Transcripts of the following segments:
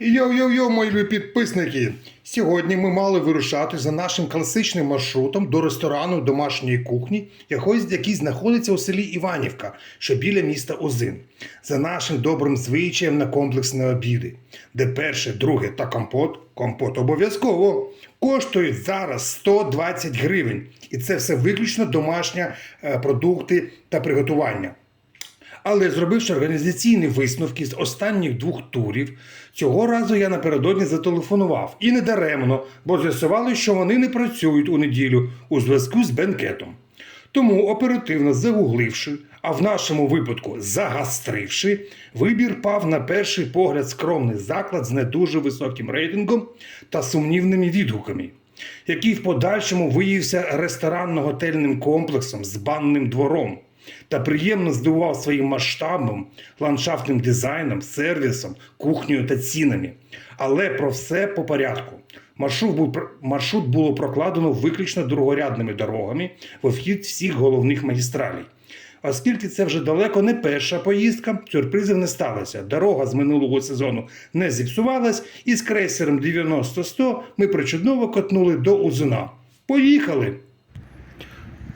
Йо-йо-йо, мої підписники! Сьогодні ми мали вирушати за нашим класичним маршрутом до ресторану домашньої кухні, який знаходиться у селі Іванівка, що біля міста Озин, за нашим добрим звичаєм на комплексні обіди, де перше, друге та компот, компот обов'язково, коштують зараз 120 гривень. І це все виключно домашні е, продукти та приготування. Але зробивши організаційні висновки з останніх двох турів, цього разу я напередодні зателефонував і не даремно, бо з'ясували, що вони не працюють у неділю у зв'язку з бенкетом. Тому оперативно загугливши, а в нашому випадку загастривши, вибір пав на перший погляд скромний заклад з не дуже високим рейтингом та сумнівними відгуками, який в подальшому виявився ресторанно-готельним комплексом з банним двором та приємно здивував своїм масштабом, ландшафтним дизайном, сервісом, кухнею та цінами. Але про все по порядку. Маршрут, був, маршрут було прокладено виключно другорядними дорогами в обхід всіх головних магістралей. Оскільки це вже далеко не перша поїздка, сюрпризів не сталося. Дорога з минулого сезону не зіпсувалась, і з крейсером 90-100 ми причудово котнули до Узуна. Поїхали!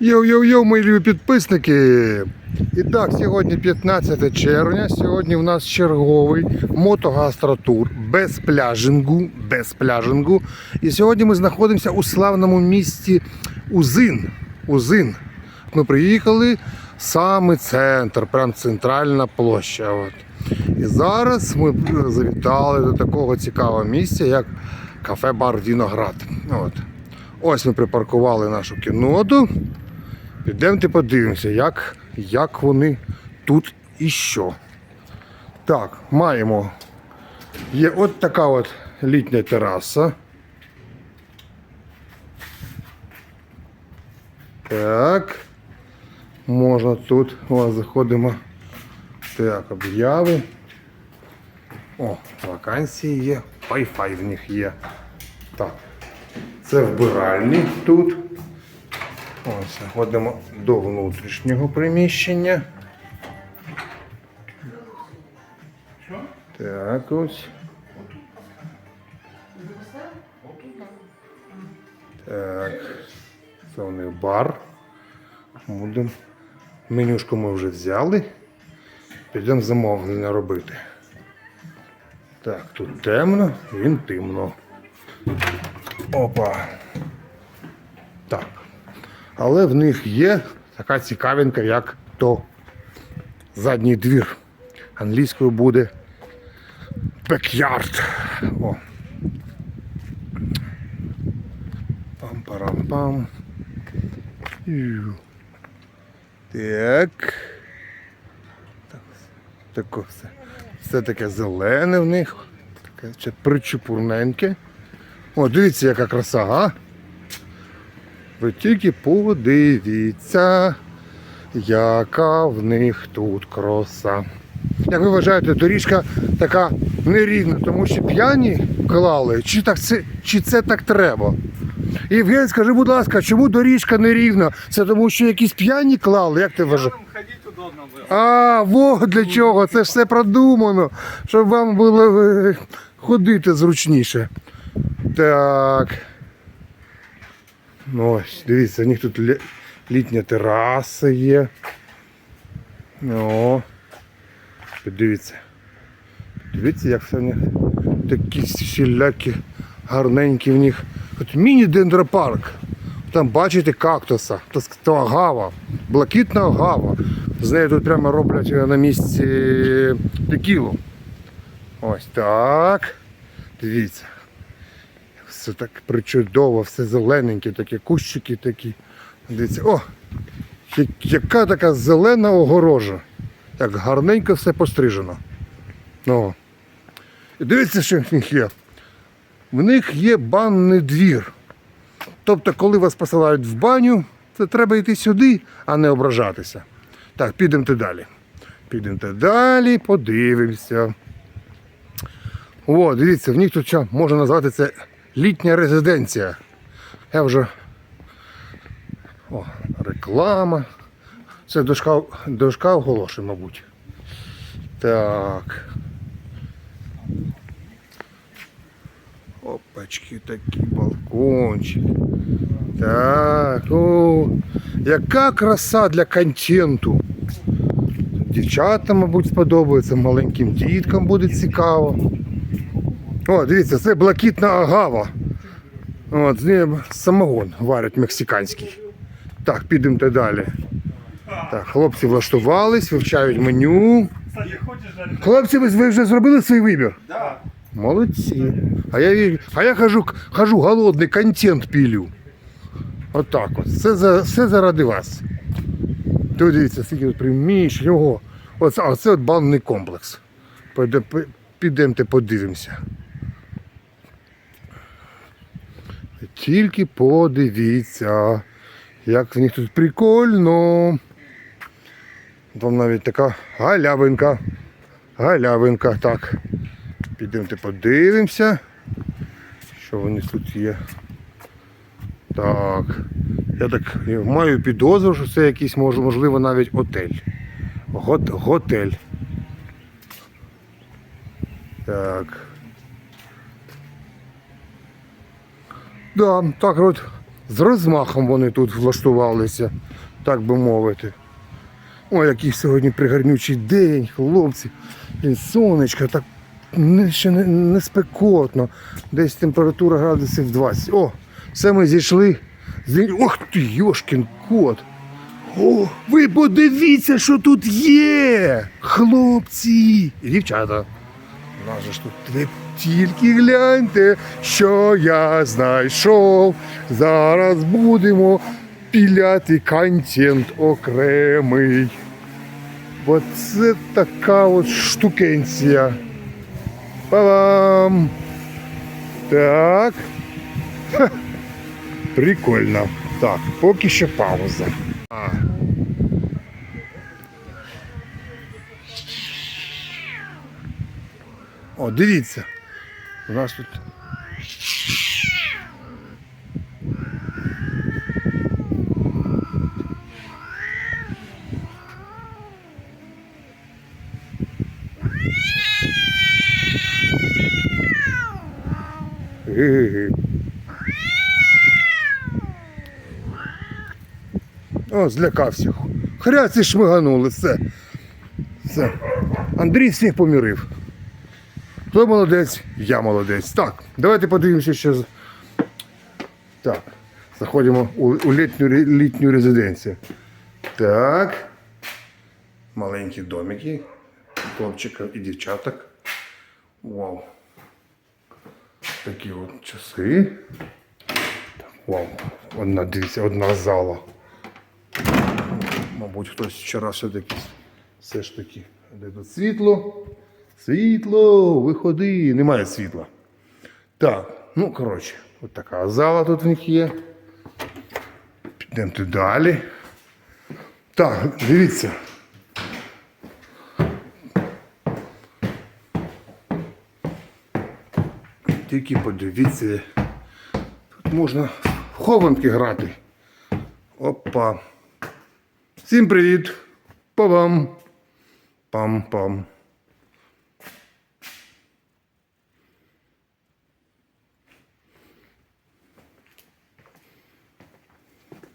Йоу-йоу-йоу, мої любі підписники! І так, сьогодні 15 червня. Сьогодні в нас черговий мотогастротур без пляжингу. Без пляжингу. І сьогодні ми знаходимося у славному місті Узин. Узин. Ми приїхали саме центр, прям центральна площа. От. І зараз ми завітали до такого цікавого місця, як кафе-бар Віноград. От. Ось ми припаркували нашу кіноту. Підемте подивимося, як, як вони тут і що. Так, маємо. Є от така от літня тераса. Так. Можна тут. О, заходимо. Так, обяви. О, вакансії є. Wi-Fi в них є. Так. Це вбиральні тут. Ось, заходимо до внутрішнього приміщення. Так ось. Так. Це у них бар. Будемо. Менюшку ми вже взяли. Підемо замовлення робити. Так, тут темно, він темно. Опа. Так. Але в них є така цікавинка, як то задній двір. Англійською буде backyard. О. Пам-парам-пам. Так. Так, таке все. Все таке зелене в них. Таке ще причепурненьке. О, дивіться, яка краса, а? Ви тільки подивіться, яка в них тут краса. Як ви вважаєте, доріжка така нерівна, тому що п'яні клали, чи, так це, чи це так треба? Євген, скажи, будь ласка, чому доріжка нерівна? Це тому, що якісь п'яні клали, як ти вважаєш? А, во для чого? Це ж все продумано, щоб вам було е, ходити зручніше. Так. Ну, ось, дивіться, у них тут літня тераса є. О. Подивіться. Дивіться, як все в них такі всілякі гарненькі в них. От міні-дендропарк. Там бачите кактуса, то, агава, блакитна агава. З нею тут прямо роблять е, на місці текілу. Ось так. Дивіться. Все так причудово, все зелененьке, такі кущики такі. Дивіться, о! Яка така зелена огорожа. Як гарненько все пострижено. Ну. І дивіться, що в них є. В них є банний двір. Тобто, коли вас посилають в баню, то треба йти сюди, а не ображатися. Так, підемте далі. Підемте далі, подивимося. О, дивіться, в них тут що можна назвати це літня резиденція. Я вже. О, реклама. Це дошка, дошка оголошень, мабуть. Так. Опачки, такий балкончик. Так, о, яка краса для контенту. Дівчатам, мабуть, сподобається, маленьким діткам буде цікаво. О, дивіться, це блакитна агава. От, з нею самогон варять мексиканський. Так, підемо далі. Так, хлопці влаштувались, вивчають меню. Хлопці, ви вже зробили свій вибір? Да. Молодці. А я, а я хожу, хожу голодний, контент пілю. Отак от. Все, за, все заради вас. Тут дивіться, скільки тут приміщень. Ого. Оце, а це от банний комплекс. Підемте подивимося. Тільки подивіться, як в них тут прикольно. Там навіть така галявинка. Галявинка, так. Підемте подивимося, що вони тут є. Так. Я так маю підозру, що це якийсь мож- можливо навіть отель. Гот, готель. Так. Да, так от з розмахом вони тут влаштувалися, так би мовити. Ой, який сьогодні пригарнючий день, хлопці. Блін, сонечко, так ще не, не спекотно. Десь температура градусів 20. О, все ми зійшли. Ох ти, Йошкін кот. О, ви подивіться, що тут є! Хлопці і дівчата. У нас же ж тут ви тільки гляньте, що я знайшов. Зараз будемо піляти контент окремий. Бо це така от штукенція. Па-бам! Так. Ха. Прикольно. Так, поки що пауза. О, дивіться. У нас тут. О, злякався. Хряці шмиганули, все. Все. Андрій всіх помірив. Хто молодець, я молодець. Так, давайте подивимося ще. Так. Заходимо у, у літню, літню резиденцію. Так. Маленькі домики. Хлопчика і дівчаток. Вау. Такі от часи. Вау. Одна, дивіться, одна зала. Мабуть, хтось вчора все-таки все ж таки. Де тут світло? Світло, виходи, немає світла. Так, ну коротше, от така зала тут в них є. Підемо далі. Так, дивіться. Тільки подивіться. Тут можна в хованки грати. Опа. Всім привіт! Па-бам! Пам-пам.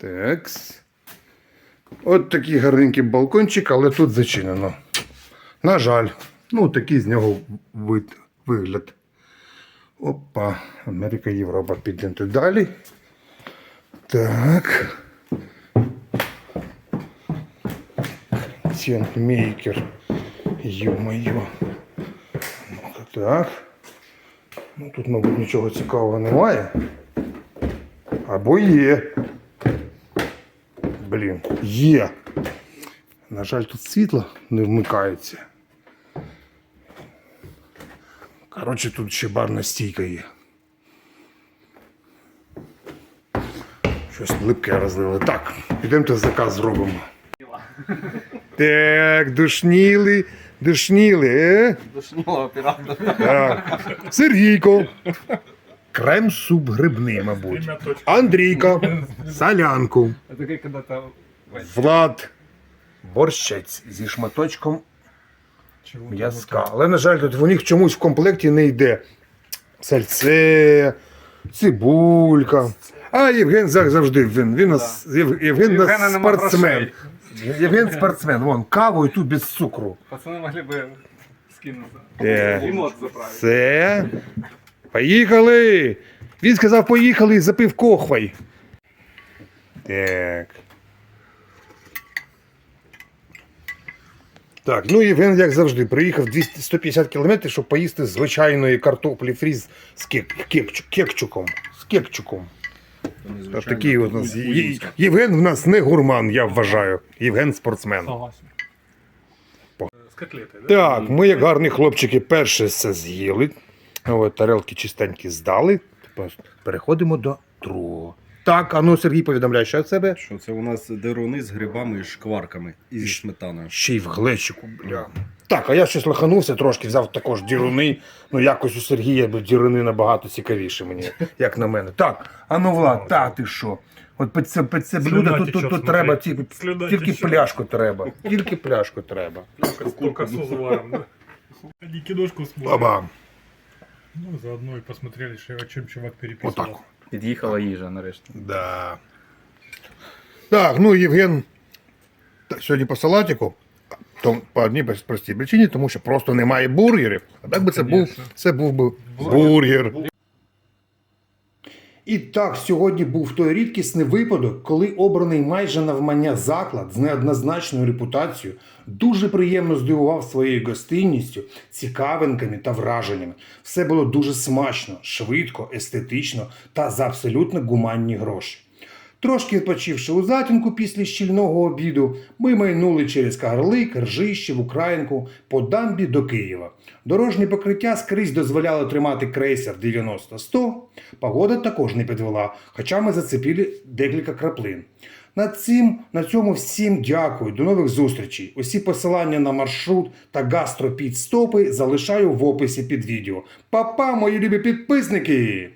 Такс. От такий гарненький балкончик, але тут зачинено. На жаль, ну такий з нього вид, вигляд. Опа, Америка, Європа, підемо далі. Так. Центмейкер. Ё-моё. Ну-ка так. Ну, тут, мабуть, нічого цікавого немає. Або є. Блін, є. На жаль, тут світло не вмикається. Коротше, тут ще барна стійка є. Щось липке розлили. Так, підемте заказ зробимо. Так, душніли, душніли, е? Душніло оператора. Так. Сергійко Крем-суп грибний, мабуть. Андрійка. Солянку. Это как когда-то... Влад. Борщець зі шматочком м'язка. Але, на жаль, тут у них чомусь в комплекті не йде сальце, цибулька. А Євген зав- завжди він. Він у нас Єв- Євген у Євгена нас нема спортсмен. грошей. Євген спортсмен. Вон, каву і тут без цукру. Пацаны могли бы скинуться. Е. Поїхали. Він сказав, поїхали і запив кохвай. Так. Так, ну Євген, як завжди, приїхав 200 150 кілометрів, щоб поїсти звичайної картоплі фріз з кек, кекчу- кекчуком. З кекчуком. От такий от у нас. Є- Євген в нас не гурман, я вважаю. Євген спортсмен. Согласен. Да? Так, ми, як гарні хлопчики, перше все з'їли. От, тарелки чистенькі здали. Переходимо до другого. Так, а ну Сергій повідомляє, що від себе? Що це у нас деруни з грибами і шкварками і зі сметаною. Ще й в глечику, бля. Так, а я щось лоханувся трошки, взяв також діруни. Ну якось у Сергія бо діруни набагато цікавіше мені, як на мене. Так, а ну Влад, та ти що? От під це, під це блюдо тут, тут, тут треба ті- тільки тече. пляшку треба. Тільки пляшку треба. Только, только с узваром, да? Они киношку смотрят. Баба. Ну, заодно и посмотрели, що- о чем чувак переписывал. Отак. Під'їхала їжа нарешті. Да. Так, ну Євген та- сьогодні по салатику. То по одній без- простій причині, тому що просто немає бургерів. А так би це був, Конечно. це був би бургер. І так, сьогодні був той рідкісний випадок, коли обраний майже навмання заклад з неоднозначною репутацією дуже приємно здивував своєю гостинністю, цікавинками та враженнями. Все було дуже смачно, швидко, естетично та за абсолютно гуманні гроші. Трошки відпочивши у затінку після щільного обіду, ми майнули через Кагарлик, Ржище, в Українку по дамбі до Києва. Дорожнє покриття скрізь дозволяло тримати крейсер 90-100. Погода також не підвела, хоча ми зацепили декілька краплин. На, цим, на цьому всім дякую. До нових зустрічей. Усі посилання на маршрут та гастропідстопи залишаю в описі під відео. Па-па, мої любі підписники!